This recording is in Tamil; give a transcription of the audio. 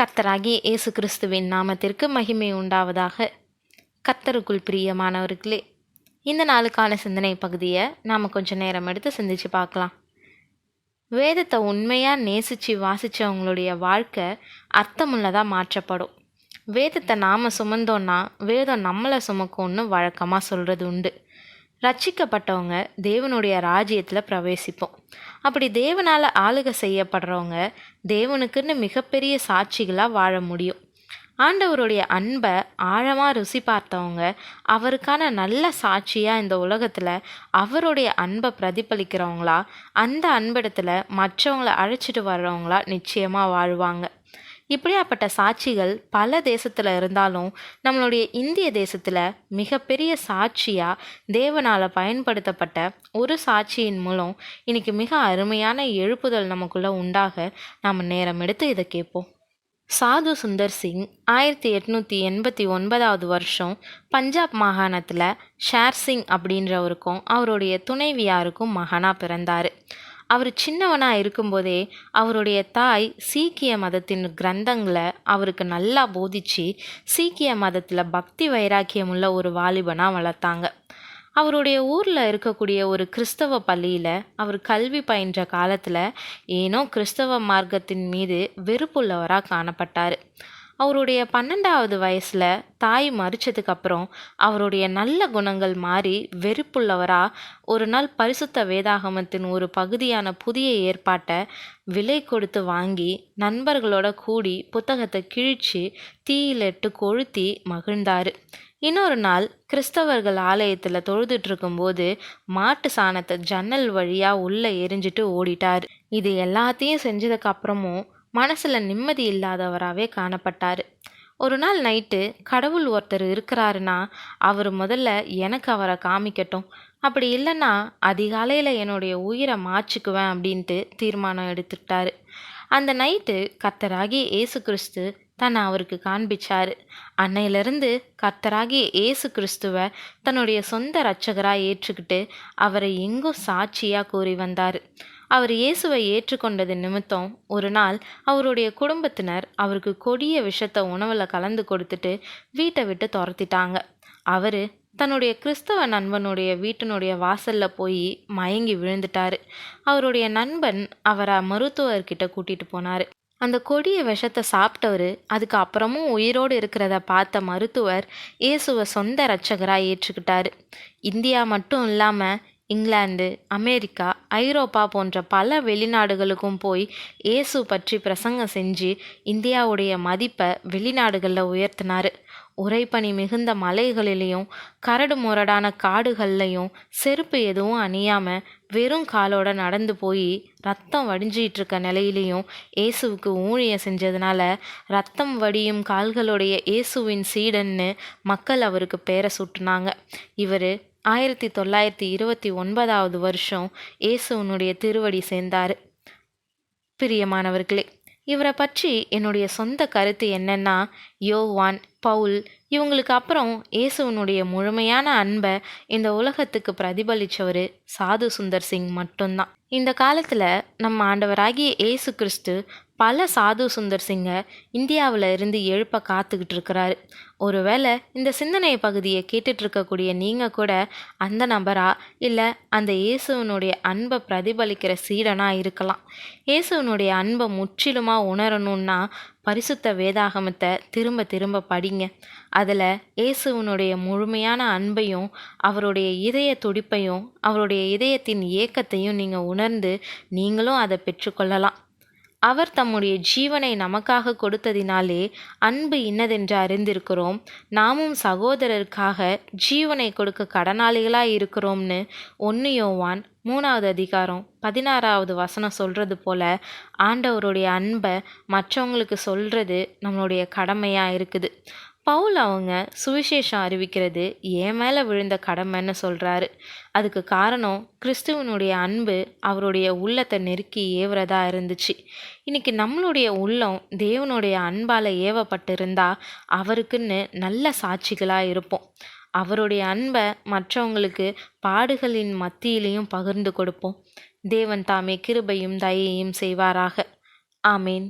கர்த்தராகிய இயேசு கிறிஸ்துவின் நாமத்திற்கு மகிமை உண்டாவதாக. கர்த்தருக்குள் பிரியமானவர்களே இந்த நாளுக்கான சிந்தனை பகுதியை நாம் கொஞ்சம் நேரம் எடுத்து சிந்திச்சு பார்க்கலாம். வேதத்தை உண்மையாக நேசித்து வாசித்தவங்களுடைய வாழ்க்கை அர்த்தமுள்ளதாக மாற்றப்படும். வேதத்தை நாம் சுமந்தோன்னா வேதம் நம்மளை சுமக்கும்னு வழக்கமாக சொல்கிறது உண்டு. ரட்சிக்கப்பட்டவங்க தேவனுடைய ராஜ்யத்தில் பிரவேசிப்போம். அப்படி தேவனால் ஆளுகை செய்யப்படுறவங்க தேவனுக்குன்னு மிகப்பெரிய சாட்சிகளாக வாழ முடியும். ஆண்டவருடைய அன்பை ஆழமாக ருசி பார்த்தவங்க அவருக்கான நல்ல சாட்சியாக இந்த உலகத்தில் அவருடைய அன்பை பிரதிபலிக்கிறவங்களா அந்த அன்பிடத்தில் மற்றவங்களை அழைச்சிட்டு வர்றவங்களா நிச்சயமாக வாழ்வாங்க. இப்படியாப்பட்ட சாட்சிகள் பல தேசத்தில் இருந்தாலும் நம்மளுடைய இந்திய தேசத்தில் மிகப்பெரிய சாட்சியாக தேவனால் பயன்படுத்தப்பட்ட ஒரு சாட்சியின் மூலம் இன்னைக்கு மிக அருமையான எழுப்புதல் நமக்குள்ளே உண்டாக நாம் நேரம் எடுத்து இதை கேட்போம். சாது சுந்தர் சிங் ஆயிரத்தி எட்நூற்றி எண்பத்தி ஒன்பதாவது வருஷம் பஞ்சாப் மாகாணத்தில் ஷேர் சிங் அப்படின்றவருக்கும் அவருடைய துணைவியாருக்கும் மகனாக பிறந்தார். அவர் சின்னவனாக இருக்கும்போதே அவருடைய தாய் சீக்கிய மதத்தின் கிரந்தங்களை அவருக்கு நல்லா போதிச்சு சீக்கிய மதத்தில் பக்தி வைராக்கியம் உள்ள ஒரு வாலிபனாக வளர்த்தாங்க. அவருடைய ஊரில் இருக்கக்கூடிய ஒரு கிறிஸ்தவ பள்ளியில் அவர் கல்வி பயின்ற காலத்தில் ஏனோ கிறிஸ்தவ மார்க்கத்தின் மீது வெறுப்புள்ளவராக காணப்பட்டார். அவருடைய பன்னெண்டாவது வயசில் தாய் மறிச்சதுக்கப்புறம் அவருடைய நல்ல குணங்கள் மாறி வெறுப்புள்ளவராக ஒரு நாள் பரிசுத்த வேதாகமத்தின் ஒரு பகுதியான புதிய ஏற்பாட்டை விலை கொடுத்து வாங்கி நண்பர்களோட கூடி புத்தகத்தை கிழிச்சு தீயிலிட்டு கொளுத்தி மகிழ்ந்தார். இன்னொரு நாள் கிறிஸ்தவர்கள் ஆலயத்தில் தொழுதுட்டு இருக்கும்போது மாட்டு சாணத்தை ஜன்னல் வழியாக உள்ளே எரிஞ்சிட்டு ஓடிட்டார். இது எல்லாத்தையும் செஞ்சதுக்கப்புறமும் மனசில் நிம்மதி இல்லாதவராகவே காணப்பட்டார். ஒரு நாள் நைட்டு கடவுள் ஒருத்தர் இருக்கிறாருன்னா அவர் முதல்ல எனக்கு அவரை காமிக்கட்டும். அப்படி இல்லைன்னா அதிகாலையில் என்னுடைய உயிரை மாச்சுக்குவேன் அப்படின்ட்டு தீர்மானம் எடுத்துக்கிட்டாரு அந்த நைட்டு கர்த்தராகி ஏசு கிறிஸ்து தன்னை அவருக்கு காண்பிச்சார். அன்னையிலிருந்து கர்த்தராகி ஏசு கிறிஸ்துவை தன்னுடைய சொந்த இரட்சகராக ஏற்றுக்கிட்டு அவரை எங்கும் சாட்சியாக கூறி வந்தார். அவர் இயேசுவை ஏற்றுக்கொண்டது நிமித்தம் ஒரு நாள் அவருடைய குடும்பத்தினர் அவருக்கு கொடிய விஷத்தை உணவில் கலந்து கொடுத்துட்டு வீட்டை விட்டு துரத்திட்டாங்க. அவர் தன்னுடைய கிறிஸ்தவ நண்பனுடைய வீட்டினுடைய வாசலில் போய் மயங்கி விழுந்துட்டார். அவருடைய நண்பன் அவரை மருத்துவர்கிட்ட கூட்டிகிட்டு போனார். அந்த கொடிய விஷத்தை சாப்பிட்டவர் அதுக்கு அப்புறமும் உயிரோடு இருக்கிறத பார்த்த மருத்துவர் இயேசுவை சொந்த இரட்சகராக ஏற்றுக்கிட்டார். இந்தியா மட்டும் இல்லாமல் இங்கிலாந்து அமெரிக்கா ஐரோப்பா போன்ற பல வெளிநாடுகளுக்கும் போய் இயேசு பற்றி பிரசங்கம் செஞ்சு இந்தியாவுடைய மதிப்பை வெளிநாடுகளில் உயர்த்தினார். உரைப்பனி மிகுந்த மலைகளிலையும் கரடு முரடான காடுகள்லையும் செருப்பு எதுவும் அணியாமல் வெறும் காலோட நடந்து போய் ரத்தம் வடிஞ்சிட்டு இருக்க நிலையிலையும் இயேசுவுக்கு ஊழியம் செஞ்சதுனால ரத்தம் வடியும் கால்களுடைய இயேசுவின் சீடன்னு மக்கள் அவருக்கு பேரை சுட்டுனாங்க. இவர் ஆயிரத்தி தொள்ளாயிரத்தி இருபத்தி ஒன்பதாவது வருஷம் இயேசுவனுடைய திருவடி சேர்ந்தார். பிரியமானவர்களே இவரை பற்றி என்னுடைய சொந்த கருத்து என்னென்னா யோவான் பவுல் இவங்களுக்கு அப்புறம் இயேசுவனுடைய முழுமையான அன்பை இந்த உலகத்துக்கு பிரதிபலித்தவர் சாது சுந்தர் சிங் மட்டும்தான். இந்த காலத்தில் நம்ம ஆண்டவராகிய இயேசு கிறிஸ்து பல சாது சுந்தர் சிங்கை இந்தியாவில் இருந்து எழுப்ப காத்துக்கிட்டு இருக்கிறாரு ஒருவேளை இந்த சிந்தனை பகுதியை கேட்டுட்டு இருக்கக்கூடிய நீங்கள் கூட அந்த நபரா? இல்லை அந்த இயேசுவனுடைய அன்பை பிரதிபலிக்கிற சீடனாக இருக்கலாம். இயேசுவனுடைய அன்பை முற்றிலுமாக உணரணுன்னா பரிசுத்த வேதாகமத்தை திரும்ப திரும்ப படிங்க. அதில் இயேசுவனுடைய முழுமையான அன்பையும் அவருடைய இதய துடிப்பையும் அவருடைய இதயத்தின் ஏக்கத்தையும் நீங்கள் உணர்ந்து நீங்களும் அதை பெற்றுக்கொள்ளலாம். அவர் தம்முடைய ஜீவனை நமக்காக கொடுத்ததினாலே அன்பு இன்னதென்று அறிந்திருக்கிறோம். நாமும் சகோதரருக்காக ஜீவனை கொடுக்க கடனாளிகளாக இருக்கிறோம்னு ஒன்று யோவான் மூணாவது அதிகாரம் பதினாறாவது வசனம் சொல்கிறது போல் ஆண்டவருடைய அன்பை மற்றவங்களுக்கு சொல்கிறது நம்மளுடைய கடமையாக இருக்குது. பவுல் அவங்க சுவிசேஷம் அறிவிக்கிறது என் மேலே விழுந்த கடமைன்னு சொல்கிறாரு அதுக்கு காரணம் கிறிஸ்துவனுடைய அன்பு அவருடைய உள்ளத்தை நெருக்கி ஏவுறதா இருந்துச்சு. இன்னைக்கு நம்மளுடைய உள்ளம் தேவனுடைய அன்பால் ஏவப்பட்டிருந்தால் அவருக்குன்னு நல்ல சாட்சிகளாக இருப்போம். அவருடைய அன்பை மற்றவங்களுக்கு பாடுகளின் மத்தியிலையும் பகிர்ந்து கொடுப்போம். தேவன் தாமே கிருபையும் தயையும் செய்வாராக. ஆமேன்.